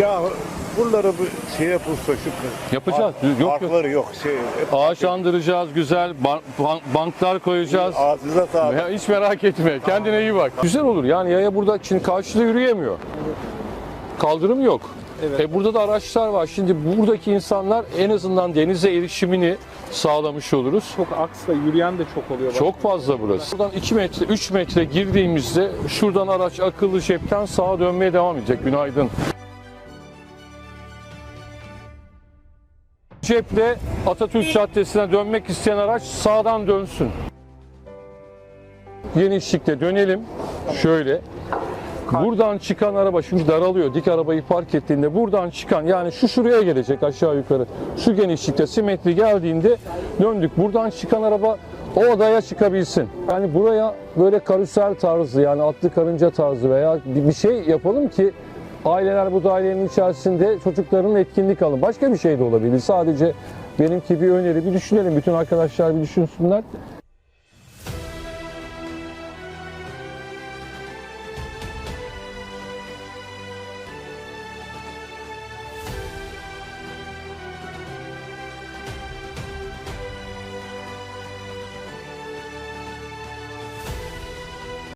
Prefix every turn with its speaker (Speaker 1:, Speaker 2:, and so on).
Speaker 1: Ya buraları bir şey yapılsa şu
Speaker 2: Yapacağız. Yok, yok.
Speaker 1: Parkları yok. Şey, hep
Speaker 2: Ağaç andıracağız güzel, ban- ban- banklar koyacağız.
Speaker 1: ağzınıza sağlık.
Speaker 2: Ya hiç merak etme. Kendine iyi bak. Güzel olur. Yani yaya burada şimdi karşıda yürüyemiyor. Kaldırım yok. E burada da araçlar var. Şimdi buradaki insanlar en azından denize erişimini sağlamış oluruz.
Speaker 3: Çok aksla yürüyen de çok oluyor. bak.
Speaker 2: Çok fazla burası. Buradan 2 metre, 3 metre girdiğimizde şuradan araç akıllı cepten sağa dönmeye devam edecek. Günaydın. Ceple Atatürk Caddesi'ne dönmek isteyen araç sağdan dönsün. Genişlikte dönelim. Şöyle. Buradan çıkan araba şimdi daralıyor. Dik arabayı park ettiğinde buradan çıkan yani şu şuraya gelecek aşağı yukarı. Şu genişlikte simetri geldiğinde döndük. Buradan çıkan araba o odaya çıkabilsin. Yani buraya böyle karusel tarzı yani atlı karınca tarzı veya bir şey yapalım ki aileler bu dairenin içerisinde çocukların etkinlik alın. Başka bir şey de olabilir. Sadece benimki bir öneri bir düşünelim. Bütün arkadaşlar bir düşünsünler.